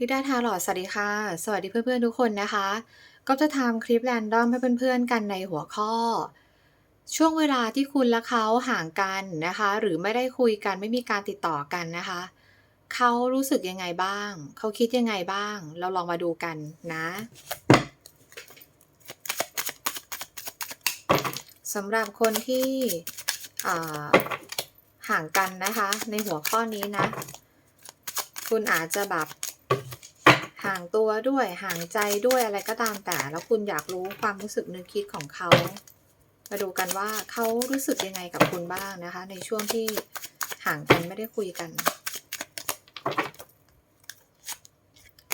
ลิดาทาหลอดสวัสดีค่ะ สวัสดีเพื่อนๆทุกคนนะคะ ก็จะทำคลิปแรนดอมให้เพื่อนๆกันในหัวข้อ ช่วงเวลาที่คุณและเขาห่างกันนะคะ หรือไม่ได้คุยกันไม่มีการติดต่อกันนะคะ เขารู้สึกยังไงบ้าง เขาคิดยังไงบ้าง เราลองมาดูกันนะสำหรับคนที่ห่างกันนะคะ ในหัวข้อนี้นะ คุณอาจจะแบบางตัวด้วยห่างใจด้วยอะไรก็ตามแต่ แล้วคุณอยากรู้ความรู้สึกนึกคิดของเขา มาดูกันว่าเขารู้สึกยังไงกับคุณบ้างนะคะ ในช่วงที่ห่างกันไม่ได้คุยกัน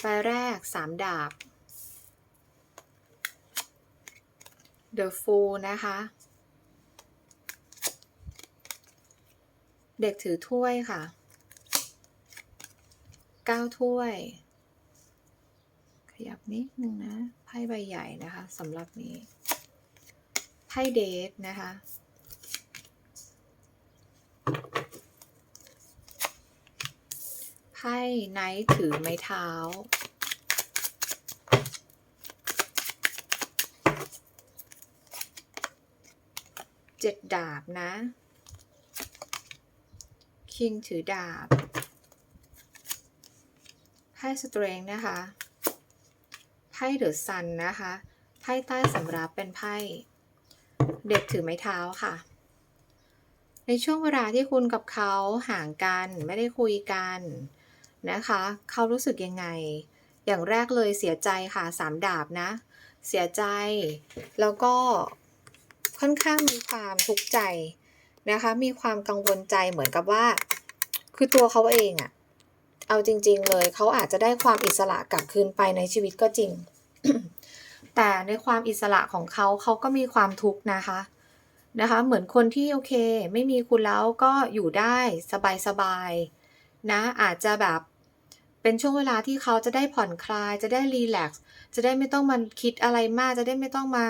ใบแรกสามดาบ The Fool นะคะ เด็กถือถ้วยค่ะเก้าถ้วย ยับนิดนึงนะ ไพ่ใบใหญ่นะคะสำหรับนี้ ไพ่เดทนะคะ ไพ่ไนท์ถือไม้เท้า เจ็ดดาบนะ คิงถือดาบไพ่สเตรงนะคะ พ่เดอะซันนะคะไพ่ใต้สำรับเป็นไพ่เด็กถือไม้เท้าค่ะ ในช่วงเวลาที่คุณกับเขาห่างกันไม่ได้คุยกันนะคะ เขารู้สึกยังไง อย่างแรกเลยเสียใจค่ะสามดาบนะ เสียใจ แล้วก็ค่อนข้างมีความทุกข์ใจนะคะ มีความกังวลใจเหมือนกับว่า คือตัวเขาเองอะเอาจริง ๆ เลยเขาอาจจะได้ความอิสระกลับคืนไปในชีวิตก็จริง แต่ในความอิสระของเขาเขาก็มีความทุกข์นะคะนะคะ เหมือนคนที่โอเค ไม่มีคุณแล้วก็อยู่ได้สบายๆนะอาจจะแบบเป็นช่วงเวลาที่เขาจะได้ผ่อนคลาย จะได้รีแลกซ์จะได้ไม่ต้องมาคิดอะไรมาก จะได้ไม่ต้องมา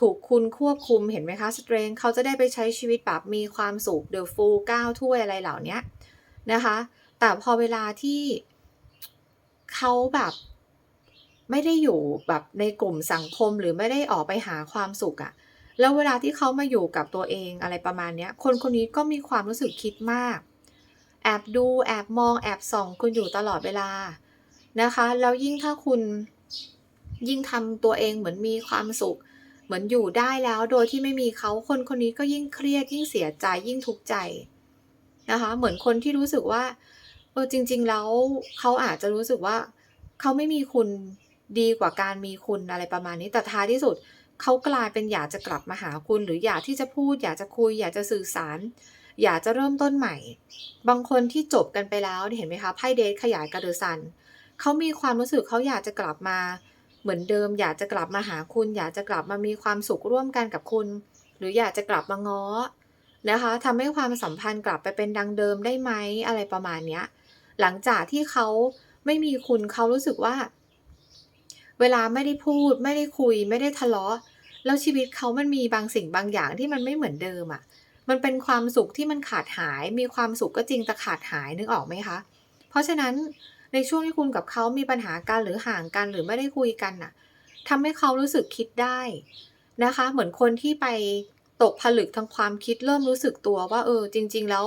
ถูกคุณควบคุมเห็นไหมคะสเตรนเขาจะได้ไปใช้ชีวิตแบบมีความสุขเดอะฟูลก้าวถ้วยอะไรเหล่านี้นะคะ แต่พอเวลาที่เขาแบบ ไม่ได้อยู่แบบในกลุ่มสังคมหรือไม่ได้ออกไปหาความสุขอะแล้วเวลาที่เขามาอยู่กับตัวเองอะไรประมาณนี้คนคนนี้ก็มีความรู้สึกคิดมาก แอบดูแอบมองแอบส่องคุณอยู่ตลอดเวลานะคะ แล้วยิ่งถ้าคุณยิ่งทำตัวเองเหมือนมีความสุข เหมือนอยู่ได้แล้วโดยที่ไม่มีเขาคนคนนี้ก็ยิ่งเครียดยิ่งเสียใจยิ่งทุกข์ใจนะคะ เหมือนคนที่รู้สึกว่าเออจริง ๆ แล้วเขาอาจจะรู้สึกว่าเขาไม่มีคุณ ดีกว่าการมีคุณอะไรประมาณนี้แต่ท้ายที่สุดเขากลายเป็นอยากจะกลับมาหาคุณ หรืออยากที่จะพูด อยากจะคุย อยากจะสื่อสาร อยากจะเริ่มต้นใหม่ บางคนที่จบกันไปแล้วเห็นไหมคะไพ่เดทขยายกระเดอซันเขามีความรู้สึกเขาอยากจะกลับมาเหมือนเดิม อยากจะกลับมาหาคุณ อยากจะกลับมามีความสุขร่วมกันกับคุณ หรืออยากจะกลับมาง้อนะคะทำให้ความสัมพันธ์กลับไปเป็นดังเดิมได้ไหมอะไรประมาณเนี้ยหลังจากที่เขาไม่มีคุณเขารู้สึกว่า เวลาไม่ได้พูด ไม่ได้คุย ไม่ได้ทะเลาะ แล้วชีวิตเขามันมีบางสิ่งบางอย่างที่มันไม่เหมือนเดิมอะ่ะ มันเป็นความสุขที่มันขาดหาย มีความสุขก็จริงแต่ขาดหายนึกออกไหมคะ เพราะฉะนั้นในช่วงที่คุณกับเขามีปัญหากันหรือห่างกันหรือไม่ได้คุยกันน่ะทำให้เขารู้สึกคิดได้นะคะ เหมือนคนที่ไปตกผลึกทางความคิดเริ่มรู้สึกตัวว่าเออจริง ๆ แล้ว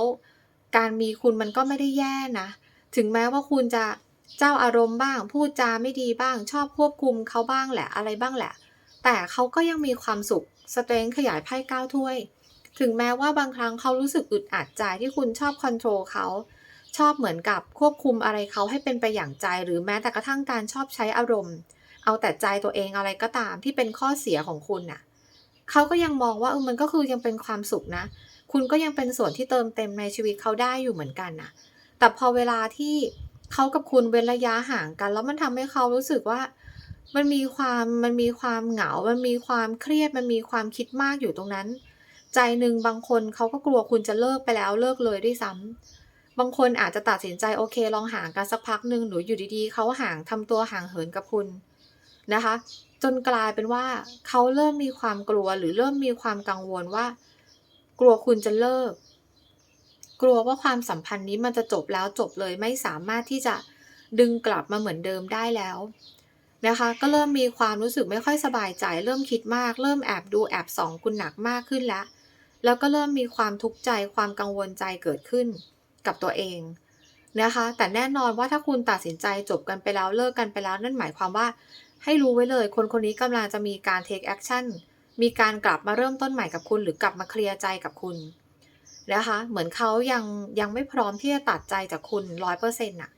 การมีคุณมันก็ไม่ได้แย่นะ ถึงแม้ว่าคุณจะ เจ้าอารมณ์บ้าง พูดจาไม่ดีบ้าง ชอบควบคุมเขาบ้างแหละอะไรบ้างแหละ แต่เขาก็ยังมีความสุขสเตรนขยายไพ่เก้าถ้วย ถึงแม้ว่าบางครั้งเขารู้สึกอึดอัดใจที่คุณชอบคอนโทรลเขาชอบเหมือนกับควบคุมอะไรเขาให้เป็นไปอย่างใจ หรือแม้แต่กระทั่งการชอบใช้อารมณ์ เอาแต่ใจตัวเองอะไรก็ตามที่เป็นข้อเสียของคุณน่ะเขาก็ยังมองว่าเออมันก็คือยังเป็นความสุขนะ คุณก็ยังเป็นส่วนที่เติมเต็มในชีวิตเขาได้อยู่เหมือนกันน่ะ แต่พอเวลาที่ เขากับคุณเว้นระยะห่างกัน แล้วมันทำให้เขารู้สึกว่า มันมีความมันมีความเหงา มันมีความเครียด มันมีความคิดมากอยู่ตรงนั้น ใจหนึ่งบางคนเขาก็กลัวคุณจะเลิกไปแล้วเลิกเลยด้วยซ้ำบางคนอาจจะตัดสินใจโอเค ลองห่างกันสักพักหนึ่งหรืออยู่ดีๆเขาห่างทำตัวห่างเหินกับคุณนะคะ จนกลายเป็นว่าเขาเริ่มมีความกลัวหรือเริ่มมีความกังวลว่า กลัวคุณจะเลิก กลัวว่าความสัมพันธ์นี้มันจะจบแล้วจบเลยไม่สามารถที่จะดึงกลับมาเหมือนเดิมได้แล้วนะคะ ก็เริ่มมีความรู้สึกไม่ค่อยสบายใจ เริ่มคิดมาก เริ่มแอบดูแอบส่องคุณหนักมากขึ้นแล้ว แล้วก็เริ่มมีความทุกข์ใจความกังวลใจเกิดขึ้นกับตัวเองนะคะ แต่แน่นอนว่าถ้าคุณตัดสินใจจบกันไปแล้วเลิกกันไปแล้ว นั่นหมายความว่าให้รู้ไว้เลย คนคนนี้กำลังจะมีการ take action มีการกลับมาเริ่มต้นใหม่กับคุณ หรือกลับมาเคลียร์ใจกับคุณ นะคะ เหมือนเขายังยังไม่พร้อมที่จะตัดใจจากคุณร้อยเปอร์เซ็นต์ะ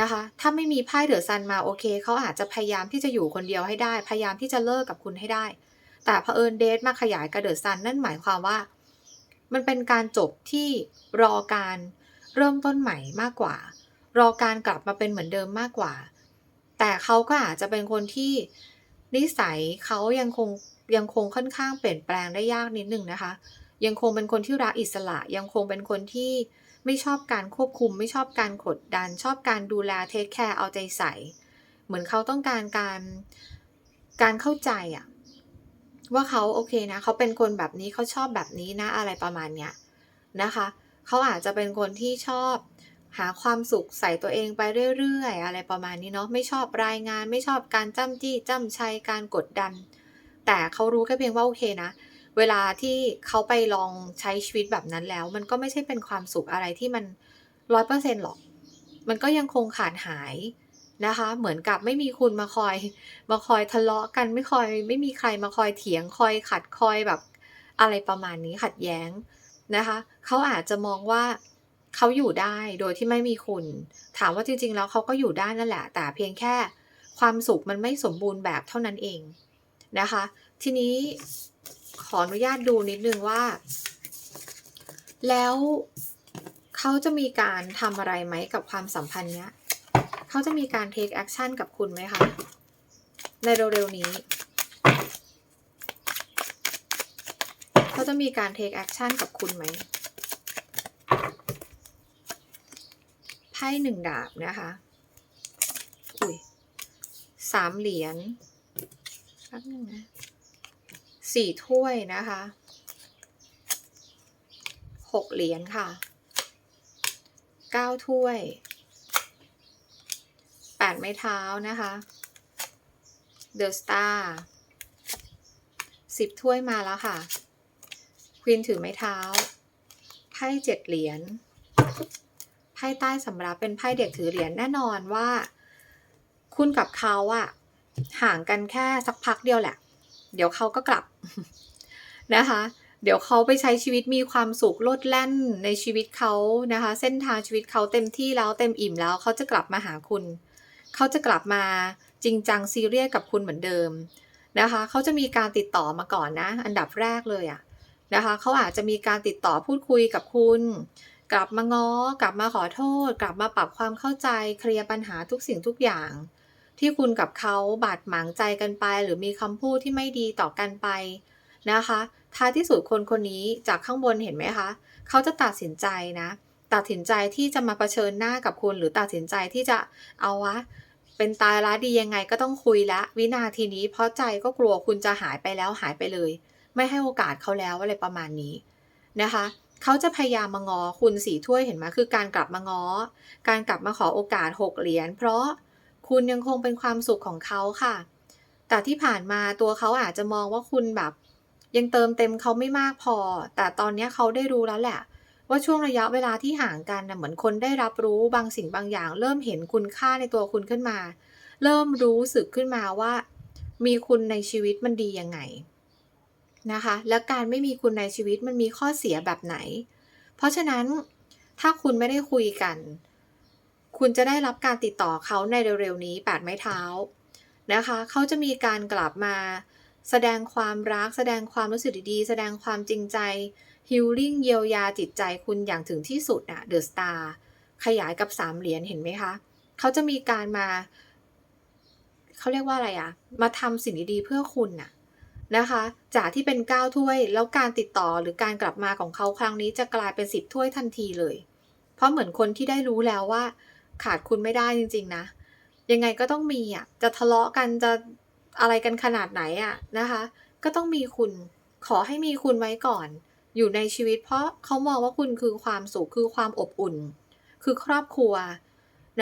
นะคะ ถ้าไม่มีไพ่เดือะซันมาโอเคเขาอาจจะพยายามที่จะอยู่คนเดียวให้ได้ พยายามที่จะเลิกกับคุณให้ได้ แต่เผอิญเดทมาขยายกับเดือะซันนั่นหมายความว่า มันเป็นการจบที่รอการเริ่มต้นใหม่มากกว่า รอการกลับมาเป็นเหมือนเดิมมากกว่า แต่เขาก็อาจจะเป็นคนที่นิสัยเขายังคงยังคงค่อนข้างเปลี่ยนแปลงได้ยากนิดนึงนะคะ ยังคงเป็นคนที่รักอิสระ ยังคงเป็นคนที่ไม่ชอบการควบคุม ไม่ชอบการกดดัน ชอบการดูแลเทคแคร์เอาใจใส่ เหมือนเขาต้องการการการเข้าใจอะว่าเขาโอเคนะ เขาเป็นคนแบบนี้เขาชอบแบบนี้นะอะไรประมาณเนี้ยนะคะเขาอาจจะเป็นคนที่ชอบหาความสุขใส่ตัวเองไปเรื่อยๆ อะไรประมาณนี้เนาะไม่ชอบรายงาน ไม่ชอบการจ้ำจี้จ้ำชัยการกดดัน แต่เขารู้แค่เพียงว่าโอเคนะ เวลาที่เขาไปลองใช้ชีวิตแบบนั้นแล้ว มันก็ไม่ใช่เป็นความสุขอะไรที่มันร้อยเปอร์เซ็นต์หรอก มันก็ยังคงขาดหายนะคะ เหมือนกับไม่มีคุณมาคอย มาคอยทะเลาะกันไม่คอย ไม่มีใครมาคอยเถียงคอยขัดคอยแบบอะไรประมาณนี้ขัดแย้งนะคะเขาอาจจะมองว่าเขาอยู่ได้โดยที่ไม่มีคุณ ถามว่าจริงๆ แล้วเขาก็อยู่ได้นั่นแหละ แต่เพียงแค่ความสุขมันไม่สมบูรณ์แบบเท่านั้นเองนะคะ ทีนี้ ขออนุญาตดูนิดนึงว่า แล้วเขาจะมีการทำอะไรไหมกับความสัมพันธ์เนี้ยเขาจะมีการ take action กับคุณไหมคะ ในเร็วๆนี้เขาจะมีการ take action กับคุณไหมไพ่หนึ่งดาบนะคะ อุ้ยสามเหรียญแป๊บนึงนะ สี่ถ้วยนะคะหกเหรียญค่ะเก้าถ้วยแปดไม้เท้านะคะเดอะสตาร์สิบถ้วยมาแล้วค่ะ ควีนถือไม้เท้า ไพ่เจ็ดเหรียญ ไพ่ใต้สำรับเป็นไพ่เด็กถือเหรียญแน่นอนว่า คุณกับเขาอะห่างกันแค่สักพักเดียวแหละ เดี๋ยวเขาก็กลับนะคะ เดี๋ยวเขาไปใช้ชีวิตมีความสุขโลดแล่นในชีวิตเขานะคะ เส้นทางชีวิตเขาเต็มที่แล้วเต็มอิ่มแล้วเขาจะกลับมาหาคุณ เขาจะกลับมาจริงจังซีเรียสกับคุณเหมือนเดิมนะคะเขาจะมีการติดต่อมาก่อนนะ อันดับแรกเลยอะนะคะเขาอาจจะมีการติดต่อพูดคุยกับคุณ กลับมาง้อ กลับมาขอโทษ กลับมาปรับความเข้าใจเคลียร์ปัญหาทุกสิ่งทุกอย่าง ที่คุณกับเขาบาดหมางใจกันไป หรือมีคำพูดที่ไม่ดีต่อกันไปนะคะ ท้ายที่สุดคนคนนี้จากข้างบนเห็นไหมคะ เขาจะตัดสินใจนะ ตัดสินใจที่จะมาเผชิญหน้ากับคุณ หรือตัดสินใจที่จะเอาวะ เป็นตายร้ายดียังไงก็ต้องคุยละ วินาทีนี้ เพราะใจก็กลัวคุณจะหายไปแล้วหายไปเลย ไม่ให้โอกาสเขาแล้วอะไรประมาณนี้นะคะเขาจะพยายามมางอคุณสีถ้วยเห็นไหมคือการกลับมางอ การกลับมาขอโอกาสหกเหรียญเพราะ คุณยังคงเป็นความสุขของเขาค่ะ แต่ที่ผ่านมาตัวเขาอาจจะมองว่าคุณแบบ ยังเติมเต็มเขาไม่มากพอ แต่ตอนนี้เขาได้รู้แล้วแหละ ว่าช่วงระยะเวลาที่ห่างกันนะเหมือนคนได้รับรู้บางสิ่งบางอย่าง เริ่มเห็นคุณค่าในตัวคุณขึ้นมา เริ่มรู้สึกขึ้นมาว่า มีคุณในชีวิตมันดียังไงนะคะ และการไม่มีคุณในชีวิตมันมีข้อเสียแบบไหน เพราะฉะนั้นถ้าคุณไม่ได้คุยกัน คุณจะได้รับการติดต่อเขาในเร็วๆนี้แปดไม้เท้านะคะ เขาจะมีการกลับมา แสดงความรัก แสดงความรู้สึกดีๆ แสดงความจริงใจฮิลลิ่งเยียวยาจิตใจคุณอย่างถึงที่สุดอะเดอะสตาร์ขยายกับสามเหรียญเห็นไหมคะ เขาจะมีการมา เขาเรียกว่าอะไรอะมาทำสิ่งดีๆเพื่อคุณน่ะนะคะ จากที่เป็นก้าถ้วย แล้วการติดต่อหรือการกลับมาของเขาครั้งนี้จะกลายเป็นสิบถ้วยทันทีเลย เพราะเหมือนคนที่ได้รู้แล้วว่า ขาดคุณไม่ได้จริง ๆ นะ ยังไงก็ต้องมีอะ จะทะเลาะกันจะอะไรกันขนาดไหนอะนะคะ ก็ต้องมีคุณ ขอให้มีคุณไว้ก่อน อยู่ในชีวิต เพราะเขามองว่าคุณคือความสุขคือความอบอุ่น คือครอบครัว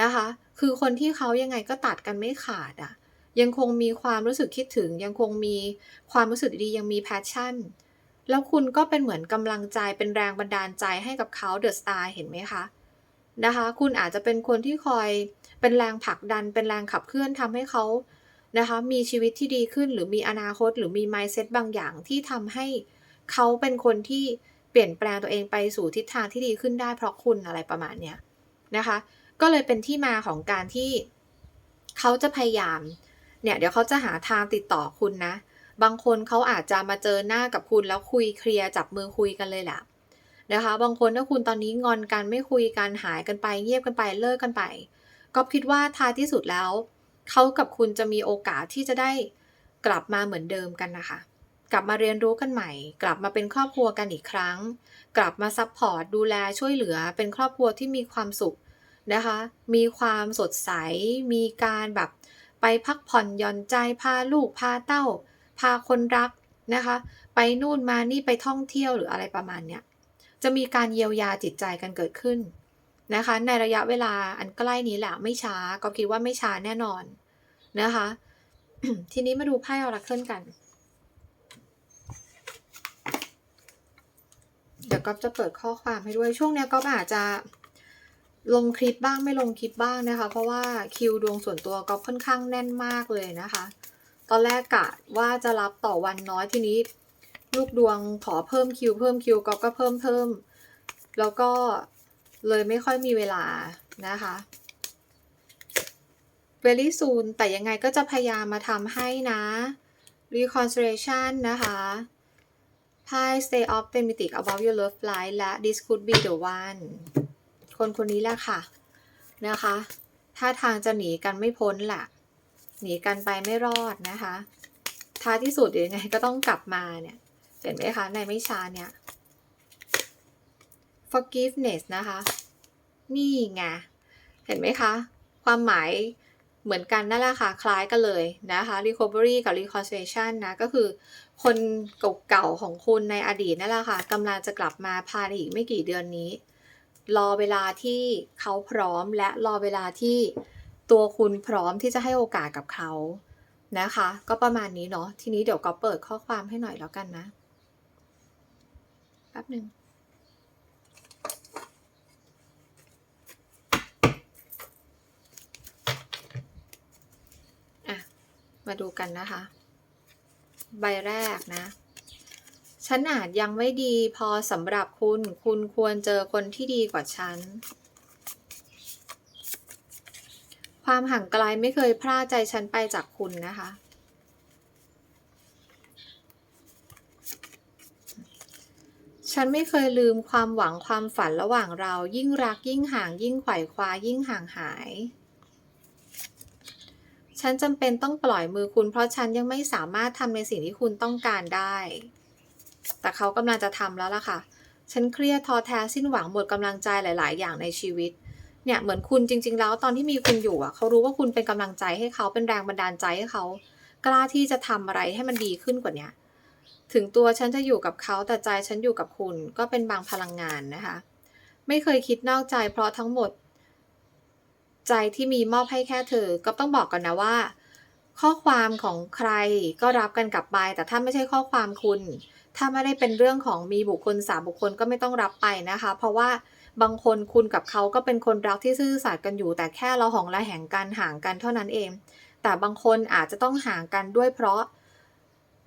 นะคะ คือคนที่เขายังไงก็ตัดกันไม่ขาดอะ ยังคงมีความรู้สึกคิดถึง ยังคงมีความรู้สึกดียังมีแพชชั่น แล้วคุณก็เป็นเหมือนกำลังใจเป็นแรงบันดาลใจให้กับเขาเดอะสตาร์เห็นไหมคะ นะคะ คุณอาจจะเป็นคนที่คอยเป็นแรงผลักดัน เป็นแรงขับเคลื่อนทำให้เขานะคะมีชีวิตที่ดีขึ้นหรือมีอนาคต หรือมี mindset บางอย่างที่ทำให้เขาเป็นคนที่เปลี่ยนแปลงตัวเองไปสู่ทิศทางที่ดีขึ้นได้เพราะคุณอะไรประมาณเนี้ยนะคะ ก็เลยเป็นที่มาของการที่เขาจะพยายามเนี่ยเดี๋ยวเขาจะหาทางติดต่อคุณนะ บางคนเขาอาจจะมาเจอหน้ากับคุณแล้วคุยเคลียร์จับมือคุยกันเลยแหละ นะคะ บางคนถ้าคุณตอนนี้งอนกันไม่คุยกันหายกันไป เงียบกันไปเลิกกันไป ก็คิดว่าท้ายที่สุดแล้วเขากับคุณจะมีโอกาสที่จะได้กลับมาเหมือนเดิมกันนะคะ กลับมาเรียนรู้กันใหม่ กลับมาเป็นครอบครัวกันอีกครั้ง กลับมาซัพพอร์ตดูแลช่วยเหลือ เป็นครอบครัวที่มีความสุขนะคะ มีความสดใส มีการแบบไปพักผ่อนหย่อนใจพาลูกพาเต้า พาคนรักนะคะ ไปนู่นมานี่ไปท่องเที่ยวหรืออะไรประมาณเนี้ย จะมีการเยียวยาจิตใจกันเกิดขึ้นนะคะ ในระยะเวลาอันใกล้นี้แหละไม่ช้าก็คิดว่าไม่ช้าแน่นอนนะคะ ทีนี้มาดูไพ่ออราเคิลกัน เดี๋ยวก๊อฟจะเปิดข้อความให้ด้วยช่วงนี้ก๊อาจจะลงคลิปบ้างไม่ลงคลิปบ้างนะคะ เพราะว่าคิวดวงส่วนตัวก๊อฟค่อนข้างแน่นมากเลยนะคะ ตอนแรกกะว่าจะรับต่อวันน้อยทีนี้ ลูกดวงขอเพิ่มคิวเพิ่มคิวก๊อฟก็เพิ่มเพิ่ม แล้วก็เลยไม่ค่อยมีเวลานะคะ very soon แต่ยังไงก็จะพยายามมาทำให้นะ reconciliation นะคะไพ่ stay optimistic about your love life และ this could be the one คนคนนี้แหละค่ะนะคะ ถ้าทางจะหนีกันไม่พ้นแหละหนีกันไปไม่รอดนะคะ ท้ายที่สุดยังไงก็ต้องกลับมาเนี่ย เห็นไหมคะ ในไม่ช้าเนี่ย forgiveness นะคะ นี่ไง เห็นไหมคะ ความหมายเหมือนกันนั่นแหละค่ะ คล้ายกันเลยนะคะ recovery กับ reconciliation นะก็คือคนเก่าๆของคุณในอดีตนั่นแหละค่ะกำลังจะกลับมาภายในอีกไม่กี่เดือนนี้ รอเวลาที่เขาพร้อมและรอเวลาที่ตัวคุณพร้อมที่จะให้โอกาสกับเขานะคะ ก็ประมาณนี้เนาะทีนี้เดี๋ยวก็เปิดข้อความให้หน่อยแล้วกันนะ แป๊บหนึ่งอะ มาดูกันนะคะ ใบแรกนะฉันอาจยังไม่ดีพอสำหรับคุณ คุณควรเจอคนที่ดีกว่าฉัน ความห่างไกลไม่เคยพร่าใจฉันไปจากคุณนะคะ ฉันไม่เคยลืมความหวังความฝันระหว่างเรา ยิ่งรักยิ่งห่าง ยิ่งไขว่คว้ายิ่งห่างหาย ฉันจำเป็นต้องปล่อยมือคุณ เพราะฉันยังไม่สามารถทำในสิ่งที่คุณต้องการได้ แต่เขากำลังจะทำแล้วล่ะค่ะ ฉันเครียดท้อแท้สิ้นหวังหมดกำลังใจหลาย ๆ อย่างในชีวิต เนี่ยเหมือนคุณจริง ๆ แล้วตอนที่มีคุณอยู่อะ เขารู้ว่าคุณเป็นกำลังใจให้เขาเป็นแรงบันดาลใจให้เขา กล้าที่จะทำอะไรให้มันดีขึ้นกว่านี้ ถึงตัวฉันจะอยู่กับเขาแต่ใจฉันอยู่กับคุณก็เป็นบางพลังงานนะคะ ไม่เคยคิดนอกใจเพราะทั้งหมด ใจที่มีมอบให้แค่เธอ ก็ต้องบอกก่อนนะว่า ข้อความของใครก็รับกันกลับไป แต่ถ้าไม่ใช่ข้อความคุณ ถ้าไม่ได้เป็นเรื่องของมีบุคคลสามบุคคลก็ไม่ต้องรับไปนะคะ เพราะว่าบางคนคุณกับเขาก็เป็นคนรักที่ซื่อสัตย์กันอยู่ แต่แค่เราหองระแหงกันห่างกันเท่านั้นเอง แต่บางคนอาจจะต้องห่างกันด้วยเพราะ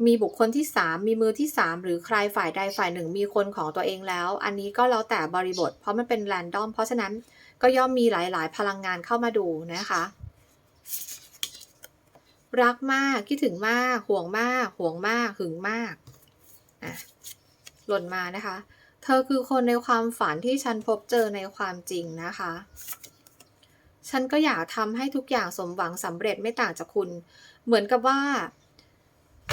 มีบุคคลที่ 3 มีมือที่ 3 หรือใครฝ่ายใดฝ่ายหนึ่งมีคนของตัวเองแล้ว อันนี้ก็แล้วแต่บริบท เพราะมันเป็นแรนดอม เพราะฉะนั้นก็ย่อมมีหลาย ๆ พลังงานเข้ามาดูนะคะ รักมากคิดถึงมาก ห่วงมาก ห่วงมาก หึงมากอะหล่นมานะคะ เธอคือคนในความฝันที่ฉันพบเจอในความจริงนะคะ ฉันก็อยากทำให้ทุกอย่างสมหวังสำเร็จไม่ต่างจากคุณ เหมือนกับว่า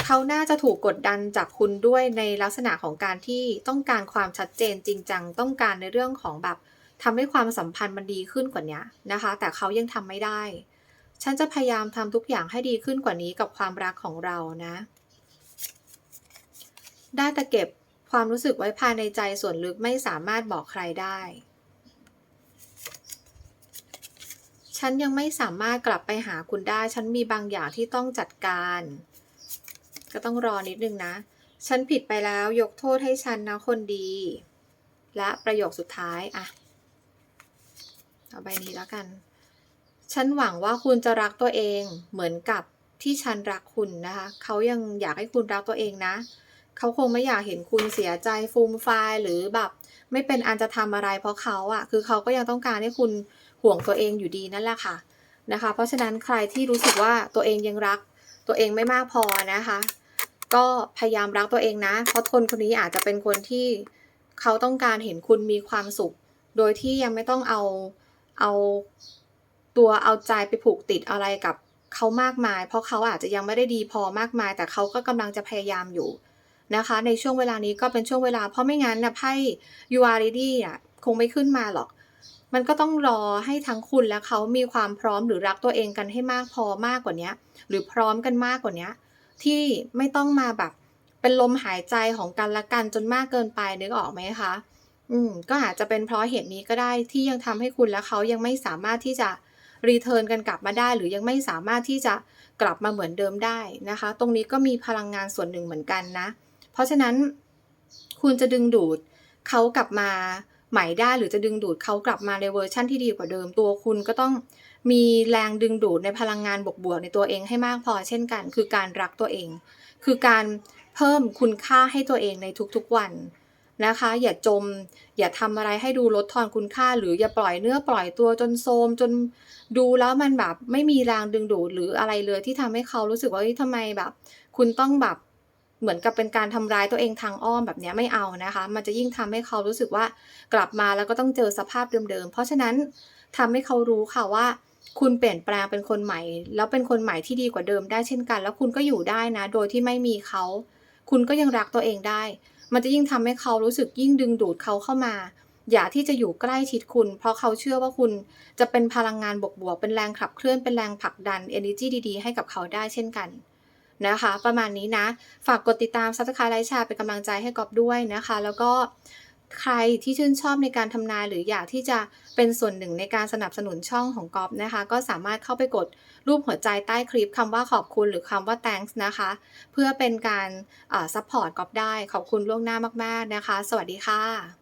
เขาน่าจะถูกกดดันจากคุณด้วยในลักษณะของการที่ต้องการความชัดเจนจริงจังต้องการในเรื่องของแบบทำให้ความสัมพันธ์มันดีขึ้นกว่านี้นะคะ แต่เขายังทำไม่ได้ ฉันจะพยายามทำทุกอย่างให้ดีขึ้นกว่านี้กับความรักของเรานะ ได้แต่เก็บความรู้สึกไว้ภายในใจส่วนลึกไม่สามารถบอกใครได้ฉฉันยังไม่สามารถกลับไปหาคุณได้ ฉันมีบางอย่างที่ต้องจัดการ ก็ต้องรอนิดนึงนะ ฉันผิดไปแล้วยกโทษให้ฉันนะคนดี และประโยคสุดท้ายอะเอาใบนี้แล้วกัน ฉันหวังว่าคุณจะรักตัวเองเหมือนกับที่ฉันรักคุณนะคะ เขายังอยากให้คุณรักตัวเองนะ เขาคงไม่อยากเห็นคุณเสียใจฟูมฟายหรือแบบไม่เป็นอันจะทำอะไรเพราะเขาอะคือเขาก็ยังต้องการให้คุณห่วงตัวเองอยู่ดีนั่นแหละค่ะนะคะ เพราะฉะนั้นใครที่รู้สึกว่าตัวเองยังรักตัวเองไม่มากพอนะคะ ก็พยายามรักตัวเองนะ เพราะคนคนนี้อาจจะเป็นคนที่เขาต้องการเห็นคุณมีความสุข โดยที่ยังไม่ต้องเอาเอาตัวเอาใจไปผูกติดอะไรกับเขามากมาย เพราะเขาอาจจะยังไม่ได้ดีพอมากมาย แต่เขาก็กำลังจะพยายามอยู่นะคะ ในช่วงเวลานี้ก็เป็นช่วงเวลา เพราะไม่งั้นนะไพ่ you are ready อะคงไม่ขึ้นมาหรอก มันก็ต้องรอให้ทั้งคุณและเขามีความพร้อมหรือรักตัวเองกันให้มากพอมากกว่านี้หรือพร้อมกันมากกว่านี้ ที่ไม่ต้องมาแบบเป็นลมหายใจของกันและกันจนมากเกินไปนึกออกไหมคะ อืม ก็อาจจะเป็นเพราะเหตุนี้ก็ได้ที่ยังทำให้คุณและเขายังไม่สามารถที่จะรีเทิร์นกันกลับมาได้ หรือยังไม่สามารถที่จะกลับมาเหมือนเดิมได้นะคะ ตรงนี้ก็มีพลังงานส่วนหนึ่งเหมือนกันนะ เพราะฉะนั้นคุณจะดึงดูดเขากลับมาใหม่ได้หรือจะดึงดูดเขากลับมาในเวอร์ชั่นที่ดีกว่าเดิมตัวคุณก็ต้อง มีแรงดึงดูดในพลังงานบวกๆในตัวเองให้มากพอเช่นกัน คือการรักตัวเอง คือการเพิ่มคุณค่าให้ตัวเองในทุกๆวันนะคะ อย่าจม อย่าทำอะไรให้ดูลดทอนคุณค่า หรืออย่าปล่อยเนื้อปล่อยตัวจนโทรมจนดูแล้วมันแบบไม่มีแรงดึงดูดหรืออะไรเลยที่ทำให้เขารู้สึกว่าทำไมแบบ คุณต้องแบบเหมือนกับเป็นการทำร้ายตัวเองทางอ้อมแบบนี้ไม่เอานะคะ มันจะยิ่งทำให้เขารู้สึกว่ากลับมาแล้วก็ต้องเจอสภาพเดิมๆ เพราะฉะนั้นทำให้เขารู้ค่ะว่า คุณเปลี่ยนแปลงเป็นคนใหม่ แล้วเป็นคนใหม่ที่ดีกว่าเดิมได้เช่นกัน แล้วคุณก็อยู่ได้นะ โดยที่ไม่มีเขา คุณก็ยังรักตัวเองได้ มันจะยิ่งทำให้เขารู้สึกยิ่งดึงดูดเขาเข้ามา อย่าที่จะอยู่ใกล้ชิดคุณ เพราะเขาเชื่อว่าคุณจะเป็นพลังงานบวกๆเป็นแรงขับเคลื่อนเป็นแรงผลักดัน energy ดีๆ ให้กับเขาได้เช่นกันนะคะ ประมาณนี้นะ ฝากกดติดตาม subscribe ไลค์แชร์เป็นกำลังใจให้กอบด้วยนะคะ แล้วก็ ใครที่ชื่นชอบในการทำนายหรืออยากที่จะเป็นส่วนหนึ่งในการสนับสนุนช่องของกอบนะคะ ก็สามารถเข้าไปกดรูปหัวใจใต้คลิปคำว่าขอบคุณหรือคำว่า thanks นะคะ เพื่อเป็นการซัพพอร์ตกอบได้ขอบคุณล่วงหน้ามาก ๆ นะคะ สวัสดีค่ะ